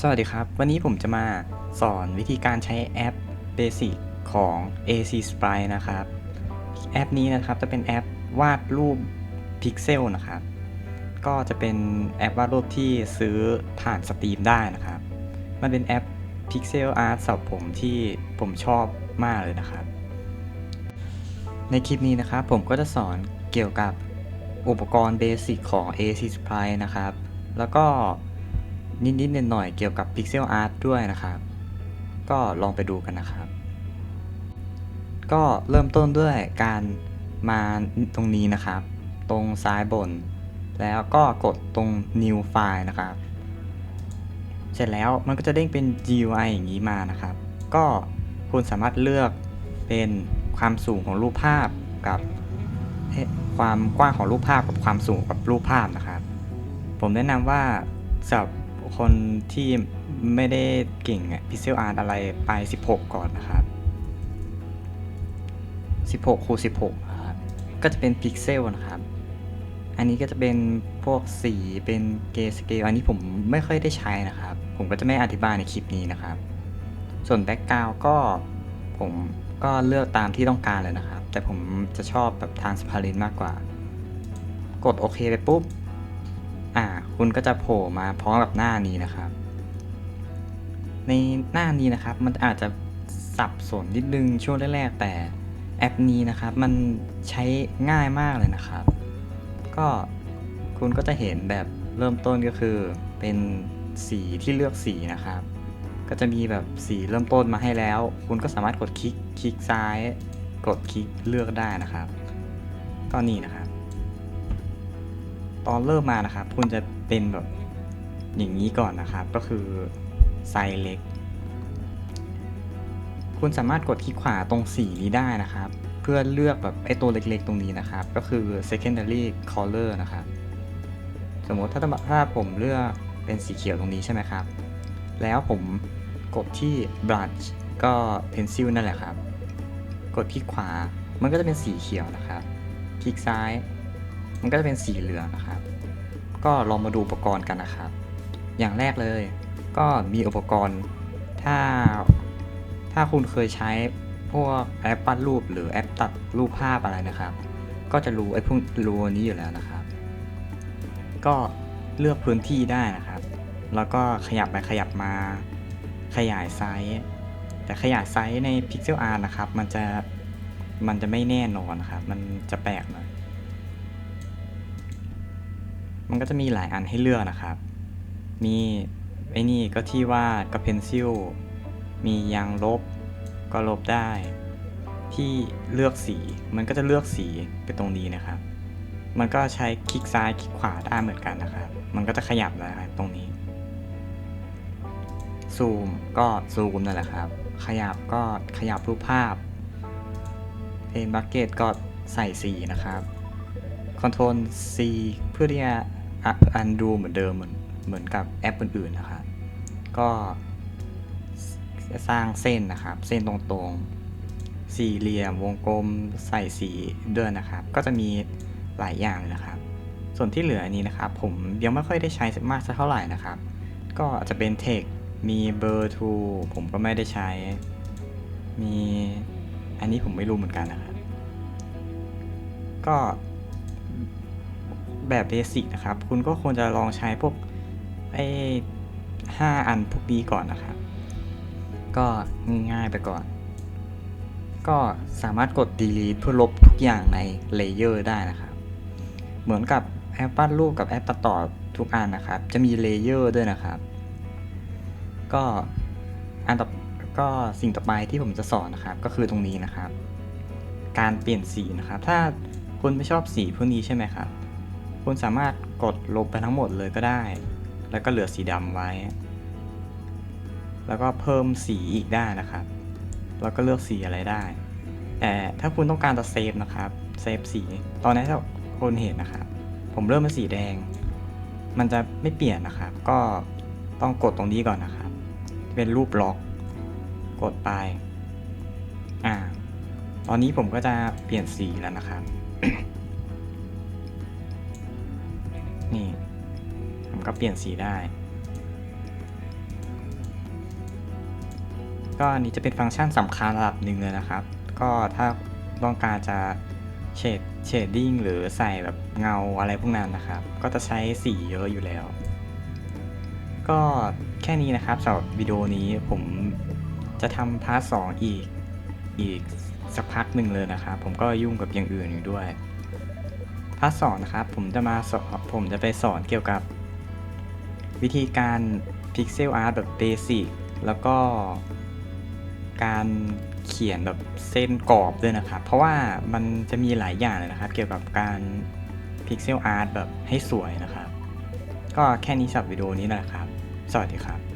สวัสดีครับ วันนี้ผมจะมาสอนวิธีการใช้แอป Basic ของ AC Sprite นะครับ แอปนี้นะครับจะเป็นแอปวาดรูปพิกเซลนะครับ ก็จะเป็นแอปวาดรูปที่ซื้อผ่านสตรีมได้นะครับ มันเป็นแอป Pixel Art สำหรับผมที่ผมชอบมากเลยนะครับ ในคลิปนี้นะครับผมก็จะสอนเกี่ยวกับอุปกรณ์เบสิกของ AC Sprite นะครับ แล้วก็ นิดๆหน่อยๆเกี่ยวกับ Pixel Art ด้วยนะครับ ก็ลองไปดูกันนะครับ ก็เริ่มต้นด้วยการมาตรงนี้นะครับ ตรงซ้ายบน แล้วก็กดตรง new file นะครับ เสร็จแล้วมันก็จะเด้งเป็น GUI อย่างนี้มานะครับ ก็คุณสามารถเลือกเป็นความสูงของรูปภาพกับเอ๊ะความกว้างของรูปภาพกับความสูงกับรูปภาพนะครับ ผมแนะนำว่าสำหรับ คนที่ไม่ได้เก่งอะ Pixel Art อะไรไป 16 ก่อนนะครับ 16 คูณ 16นะครับก็จะเป็นพิกเซลนะครับ อันนี้ก็จะเป็นพวกสีเป็นเกสเกลอันนี้ผมไม่ค่อยได้ใช้นะครับ ผมก็จะไม่อธิบายในคลิปนี้นะครับ ส่วนแบ็กกราวก็ผมก็เลือกตามที่ต้องการเลยนะครับ แต่ผมจะชอบแบบทางสพารินมากกว่า กดโอเคไปปุ๊บ คุณก็จะโผล่มาพร้อมกับหน้านี้นะครับ ในหน้านี้นะครับมันอาจจะสับสนนิดนึงช่วงแรกๆแต่แอปนี้นะครับมันใช้ง่ายมากเลยนะครับ ก็คุณก็จะเห็นแบบเริ่มต้นก็คือเป็นสีที่เลือกสีนะครับ ก็จะมีแบบสีเริ่มต้นมาให้แล้ว คุณก็สามารถกดคลิกคลิกซ้าย กดคลิกเลือกได้นะครับ ก็นี่นะครับ ตอนเริ่มมานะครับ คุณจะเป็นแบบอย่างนี้ก่อนนะครับ ก็คือไซส์เล็ก คุณสามารถกดคลิกขวาตรงสีนี้ได้นะครับ เพื่อเลือกแบบไอ้ตัวเล็กๆ ตรงนี้นะครับ ก็คือ secondary color นะครับ สมมติถ้าถ้าผมเลือกเป็นสีเขียวตรงนี้ใช่ไหมครับ แล้วผมกดที่ brush ก็ pencil นั่นแหละครับ กดคลิกขวา มันก็จะเป็นสีเขียวนะครับ คลิกซ้าย มันก็จะเป็นสีเหลืองนะครับ ก็ลองมาดูอุปกรณ์กันนะครับ อย่างแรกเลย ก็มีอุปกรณ์ ถ้า ถ้าคุณเคยใช้พวกแอปปั้นรูปหรือแอปตัดรูปภาพอะไรนะครับ ก็จะรู้ไอ้พวกรูนี้อยู่แล้วนะครับ ก็เลือกพื้นที่ได้นะครับ แล้วก็ขยับไปขยับมาขยายไซส์ แต่ขยายไซส์ใน Pixel Art นะครับ มันจะ มันจะไม่แน่นอนนะครับ มันจะแปลกหน่อย มันก็จะมีหลายอันให้เลือกนะครับ มีไอ้นี่ก็ที่วาดก็เพนซิล มียางลบก็ลบได้ ที่เลือกสี มันก็จะเลือกสีไปตรงนี้นะครับ มันก็ใช้คลิกซ้ายคลิกขวาได้เหมือนกันนะครับ มันก็จะขยับนะครับตรงนี้ ซูมก็ซูมนั่นแหละครับ ขยับก็ขยับรูปภาพเพนบักเก็ตก็ใส่สีนะครับ คอนโทรล C เพื่อที่จะอันดูเหมือนเดิมเหมือนเหมือนกับแอปอื่นๆนะครับ ก็สร้างเส้นนะครับ เส้นตรงๆ สี่เหลี่ยมวงกลมใส่สีด้วยนะครับ ก็จะมีหลายอย่างเลยนะครับ ส่วนที่เหลือนี้นะครับ ผมยังไม่ค่อยได้ใช้มากสักเท่าไหร่นะครับ ก็อาจจะเป็นเทคมีเบอร์ทูผมก็ไม่ได้ใช้ มีอันนี้ผมไม่รู้เหมือนกันนะครับ ก็ แบบเบสิกนะครับ คุณก็ควรจะลองใช้พวกไอ้ห้าอันพวกนี้ก่อนนะครับ ก็ง่ายๆไปก่อน ก็สามารถกด delete เพื่อลบทุกอย่างในเลเยอร์ได้นะครับ เหมือนกับแอปปั้นรูปกับแอปตัดต่อทุกอันนะครับ จะมีเลเยอร์ด้วยนะครับ ก็อันต่อก็สิ่งต่อไปที่ผมจะสอนนะครับ ก็คือตรงนี้นะครับ การเปลี่ยนสีนะครับ ถ้าคุณไม่ชอบสีพวกนี้ใช่ไหมครับ คุณสามารถกดลบไปทั้งหมดเลยก็ได้ แล้วก็เหลือสีดำไว้ แล้วก็เพิ่มสีอีกได้นะครับ แล้วก็เลือกสีอะไรได้ แต่ถ้าคุณต้องการจะเซฟนะครับ เซฟสี ตอนนี้ถ้าคุณเห็นนะครับ ผมเริ่มเป็นสีแดง มันจะไม่เปลี่ยนนะครับ ก็ต้องกดตรงนี้ก่อนนะครับ เป็นรูปล็อก กดไป อ่า ตอนนี้ผมก็จะเปลี่ยนสีแล้วนะครับ นี่ผมก็เปลี่ยนสีได้ ก็อันนี้จะเป็นฟังก์ชันสำคัญระดับหนึ่งเลยนะครับ ก็ถ้าต้องการจะเชดเชดดิ้งหรือใส่แบบเงาอะไรพวกนั้นนะครับ ก็จะใช้สีเยอะอยู่แล้ว ก็แค่นี้นะครับสำหรับวิดีโอนี้ผมจะทำพาร์ทสองอีกอีกสักพักหนึ่งเลยนะครับ ผมก็ยุ่งกับอย่างอื่นอยู่ด้วยาร์ทสองนะครับผมจะมาสอนผมจะไปสอนเกี่ยวกับ วิธีการ Pixel Art แบบเบสิกแล้วก็การเขียนแบบเส้นกรอบด้วยนะครับ เพราะว่ามันจะมีหลายอย่างเลยนะครับ เกี่ยวกับการ Pixel Art แบบให้สวยนะครับ ก็แค่นี้สำหรับวิดีโอนี้แหละครับ สวัสดีครับ